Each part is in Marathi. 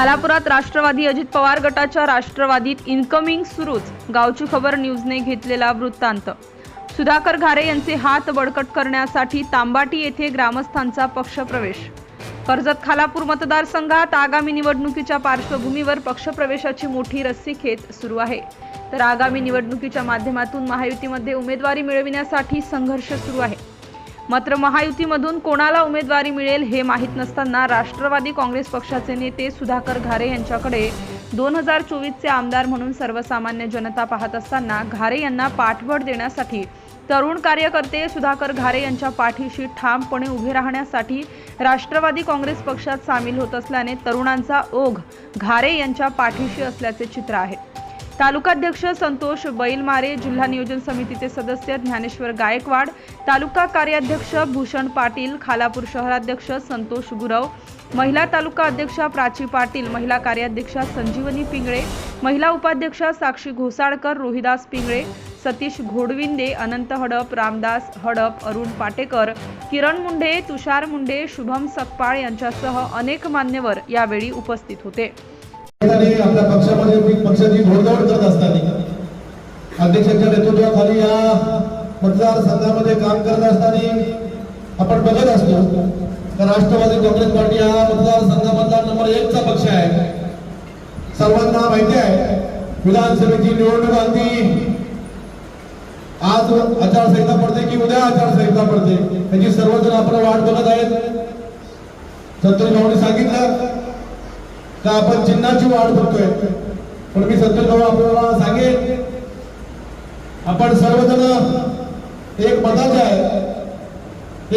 खालापुरात राष्ट्रवादी अजित पवार गटाच्या राष्ट्रवादीत इन्कमिंग सुरूच. गावची खबर न्यूजने घेतलेला वृत्तांत. सुधाकर घारे यांचे हात बळकट करण्यासाठी तांबाटी येथे ग्रामस्थांचा पक्षप्रवेश. कर्जत खालापूर मतदारसंघात आगामी निवडणुकीच्या पार्श्वभूमीवर पक्षप्रवेशाची मोठी रस्सीखेच सुरू आहे. तर आगामी निवडणुकीच्या माध्यमातून महायुतीमध्ये उमेदवारी मिळविण्यासाठी संघर्ष सुरू आहे. मात्र महायुतीमधून कोणाला उमेदवारी मिळेल हे माहीत नसताना राष्ट्रवादी काँग्रेस पक्षाचे नेते सुधाकर घारे यांच्याकडे दोन हजार चोवीसचे आमदार म्हणून सर्वसामान्य जनता पाहत असताना घारे यांना पाठबळ देण्यासाठी तरुण कार्यकर्ते सुधाकर घारे यांच्या पाठीशी ठामपणे उभे राहण्यासाठी राष्ट्रवादी काँग्रेस पक्षात सामील होत असल्याने तरुणांचा ओघ घारे यांच्या पाठीशी असल्याचे चित्र आहे. तालुकाध्यक्ष संतोष बैलमारे जिल्हा नियोजन समितीचे सदस्य ज्ञानेश्वर गायकवाड तालुका कार्याध्यक्ष भूषण पाटील खालापूर शहराध्यक्ष संतोष गुरव महिला तालुका अध्यक्षा प्राची पाटील महिला कार्याध्यक्षा संजीवनी पिंगळे महिला उपाध्यक्षा साक्षी घोसाळकर रोहिदास पिंगळे सतीश घोडविंदे अनंत हडप रामदास हडप अरुण पाटेकर किरण मुंडे तुषार मुंडे शुभम सकपाळ यांच्यासह अनेक मान्यवर यावेळी उपस्थित होते. आपल्या पक्षामध्ये पक्षाची घोडदौड करत असताना अध्यक्षांच्या नेतृत्वाखाली या मतदारसंघामध्ये काम करत असताना आपण बघत असतो तर राष्ट्रवादी काँग्रेस पार्टी हा मतदारसंघामधला नंबर एकचा पक्ष आहे. सर्वांना माहिती आहे विधानसभेची निवडणूक आली आज आचारसंहिता पडते की उद्या आचारसंहिता पडते? त्याची सर्वजण आपण वाट बघत आहेत. संतोष भाऊने सांगितलं का आपण चिन्हाची वाट बघतोय. पण मी संतोष आपल्याला सांगेन आपण सर्वजण एक मताचे आहे.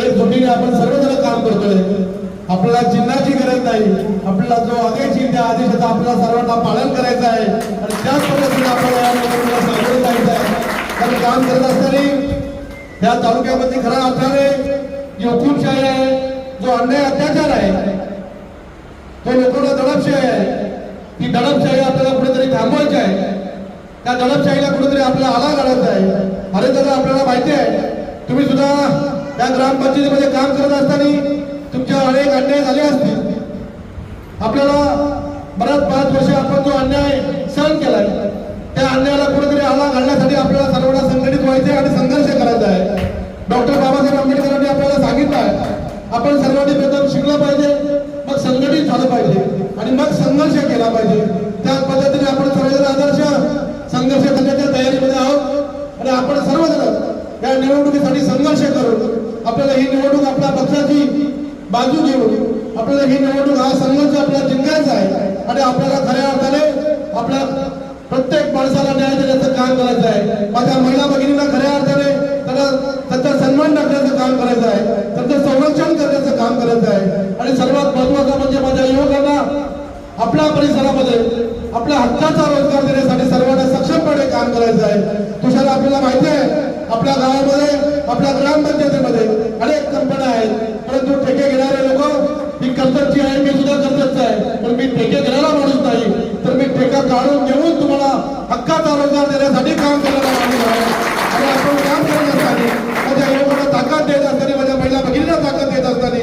एक जुटीने आपण सर्वजण काम करतोय. आपल्याला चिन्हाची गरज नाही. आपल्याला जो आदेश येईल त्या आदेशाचं आपल्याला सर्वांना पालन करायचं आहे. आणि त्याच पद्धतीने आपल्याला जायचं आहे. कारण काम करत असताना त्या तालुक्यामध्ये खरा अर्थाने जी हुकुमशाही आहे. जो अन्याय अत्याचार आहे तो लोकांना दडपशाही आहे. ती दडपशाही आपल्याला कुठेतरी थांबवायची आहे. त्या दडपशाहीला कुठेतरी आपल्याला आला घालायचा आहे. अरे दादा आपल्याला माहिती आहे तुम्ही सुद्धा त्या ग्रामपंचायतीमध्ये काम करत असताना तुमच्या अनेक अन्याय झाले असतील. आपल्याला बऱ्याच पाच वर्ष आपण जो अन्याय सहन केलाय त्या अन्यायाला कुठेतरी आला घालण्यासाठी आपल्याला सर्वांना संघटित व्हायचं आहे आणि संघर्ष करायचा आहे. डॉक्टर बाबासाहेब आंबेडकरांनी आपल्याला सांगितलं आहे आपण सर्वांनी प्रथम शिकलं पाहिजे मग संघटित झालं पाहिजे आणि मग संघर्ष केला पाहिजे त्याच पद्धतीने आपण सर्वजण आदर्श संघर्ष करण्याच्या तयारीमध्ये आहोत आणि आपण सर्वजण या निवडणुकीसाठी संघर्ष करू आपल्याला ही निवडणूक आपल्या पक्षाची बाजू घेऊन आपल्याला ही निवडणूक हा संघर्ष आपल्याला जिंकायचा आहे. आणि आपल्याला खऱ्या अर्थाने आपल्या प्रत्येक माणसाला न्याय देण्याचं काम करायचं आहे. माझ्या महिला भगिनींना खऱ्या अर्थाने त्यांना त्यांचा सन्मान टाकण्याचं काम करायचं आहे. त्यांचं संरक्षण करण्याचं काम करायचं आहे. आणि सर्वात महत्वाचं म्हणजे माझ्या युवकांना आपल्या परिसरामध्ये आपल्या हक्काचा रोजगार देण्यासाठी सर्वांना सक्षमपणे काम करायचं आहे. तुषार आपल्याला माहिती आहे आपल्या गावामध्ये आपल्या ग्रामपंचायतीमध्ये अनेक कंपन्या आहेत परंतु ठेके घेणारे लोक ही कर्जतची आहे मी सुद्धा कर्जतचा आहे पण मी ठेके घेणारा माणूस नाही तर मी ठेका काढून घेऊन तुम्हाला हक्काचा रोजगार देण्यासाठी काम करणारा माणूस आहे. आणि आपण काम करण्यासाठी माझ्या युवकांना ताकद देत असताना माझ्या महिला भगिनीला ताकद देत असताना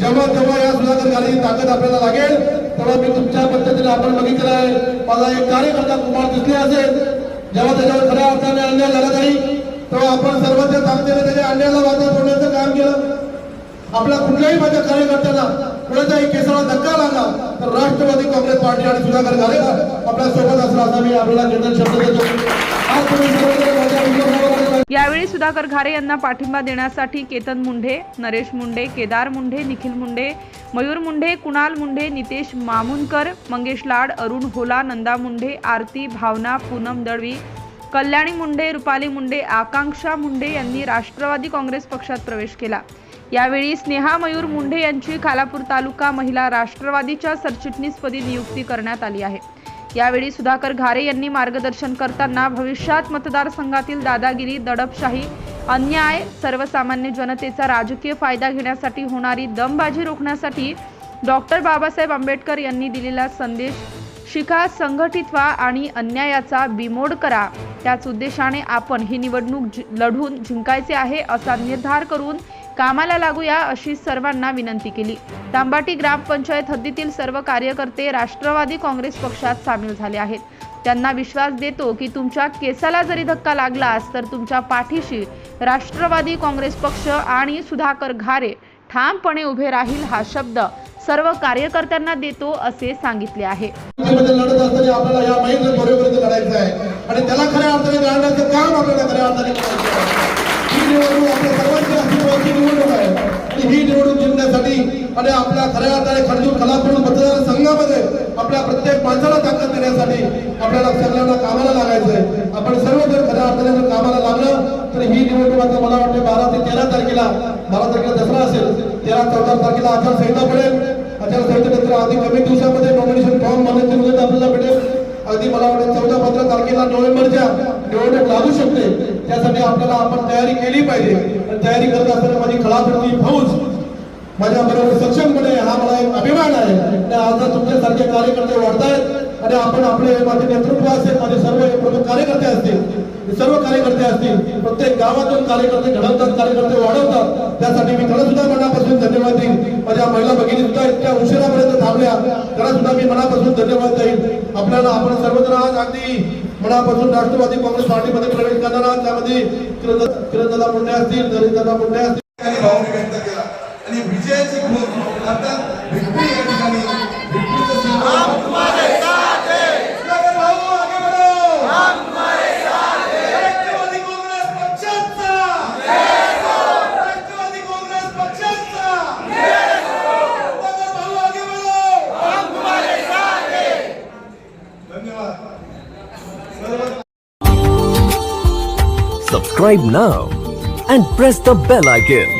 जेव्हा जेव्हा या सुधाकर गाडीची ताकद आपल्याला लागेल तेव्हा मी तुमच्या पद्धतीने आपण बघितलं आहे. माझा एक कार्यकर्ता कुमार दिसले असेल. जेव्हा त्याच्यावर खऱ्या अर्थाने अन्याय झाला नाही तेव्हा आपण सर्वांच्या ताकदीने त्याच्या अन्यायाला वाचा सोडण्याचं काम केलं. आपल्या कुठल्याही माझ्या कार्यकर्त्यांना कुणाच्याही केसाला धक्का लागला. तर राष्ट्रवादी काँग्रेस पार्टी आणि सुधाकर घालेला आपल्यासोबत असला असा मी आपल्याला निर्णय शब्द देतो. यावेळी सुधाकर घारे यांना पाठिंबा देण्यासाठी केतन मुंढे नरेश मुंडे केदार मुंढे निखिल मुंडे मयूर मुंढे कुणाल मुंढे नितेश मामुनकर मंगेश लाड अरुण होला नंदा मुंढे आरती भावना पूनम दळवी कल्याणी मुंडे रुपाली मुंडे आकांक्षा मुंडे यांनी राष्ट्रवादी काँग्रेस पक्षात प्रवेश केला. यावेळी स्नेहा मयूर मुंढे यांची खालापूर तालुका महिला राष्ट्रवादीच्या सरचिटणीसपदी नियुक्ती करण्यात आली आहे. यावेळी सुधाकर घारे यांनी मार्गदर्शन करताना भविष्यात मतदारसंघातील दादागिरी दडपशाही अन्याय सर्वसामान्य जनतेचा राजकीय फायदा घेण्यासाठी होणारी दमबाजी रोखण्यासाठी डॉक्टर बाबासाहेब आंबेडकर यांनी दिलेला संदेश शिका संघटित व्हा आणि अन्यायाचा बिमोड करा. त्याच उद्देशाने आपण ही निवडणूक जि- लढून जिंकायचे आहे असा निर्धार करून कामाला लागूया अशी सर्वांना विनंती केली. तांबाटी ग्रामपंचायत हद्दीतील सर्व कार्यकर्ते राष्ट्रवादी काँग्रेस पक्षात सामील झाले आहेत. त्यांना विश्वास देतो की तुमच्या केसाला जरी धक्का लागलास तर तुमच्या पाठीशी राष्ट्रवादी काँग्रेस पक्ष आणि सुधाकर घारे ठामपणे उभे राहील हा शब्द सर्व कार्यकर्त्यांना देतो असे सांगितले आहे. आपल्याला या आणि त्याला खऱ्या अर्थाने काम आपल्याला खऱ्या अर्थाने करायचं आहे ही निवडणूक आपल्या सर्वांची अस्तित्वाची निवडणूक आहे आणि ही निवडणूक जिंकण्यासाठी आणि आपल्या खऱ्या अर्थाने खडजूर खलापूर मतदारसंघामध्ये आपल्या प्रत्येक माणसाला ताकद देण्यासाठी आपल्याला सगळ्यांना कामाला लागायचंय. आपण सर्व जर खऱ्या अर्थाने जर कामाला लागलं तर ही निवडणूक आता मला वाटते बारा ते तेरा तारखेला बारा तारखेला दसरा असेल तेरा चौदा तारखेला आचारसंहिता पडेल. आचारसंहितेनंतर अगदी कमी दिवसामध्ये नॉमिनेशन फॉर्म मान्यते मुदत आपल्याला भेटेल. अगदी मला वाटतं चौदा पंधरा तारखेला नोव्हेंबरच्या निवडणूक लागू शकते. त्यासाठी आपल्याला आपण तयारी केली पाहिजे. आणि तयारी करत असताना माझी खळापडती फौज माझ्या बरोबर सक्षमपणे हा मला एक अभिमान आहे. आणि आज तुमच्यासारखे कार्यकर्ते वाढतायत आणि आपण आपले माझे नेतृत्व असेल माझे सर्व प्रमुख कार्यकर्ते असतील. सर्व कार्यकर्ते असतील प्रत्येक गावातून कार्यकर्ते घडवतात कार्यकर्ते वाढवतात. त्यासाठी मी त्यांना सुद्धा मनापासून धन्यवाद देईन. माझ्या महिला भगिनी सुद्धा इतक्या उशिरापर्यंत थांबल्या. त्यांना सुद्धा मी मनापासून धन्यवाद देईन. आपल्याला आपण सर्वजण आज अगदी मनापासून राष्ट्रवादी काँग्रेस पार्टीमध्ये प्रवेश करणार आहात. त्यामध्ये किरण किरणदादा मुंडे असतील नरेंद्रदादा मुंडे असतील. आणि विजयाची खून अर्थात विक्री या ठिकाणी. विक्रीचं Subscribe now and press the bell icon.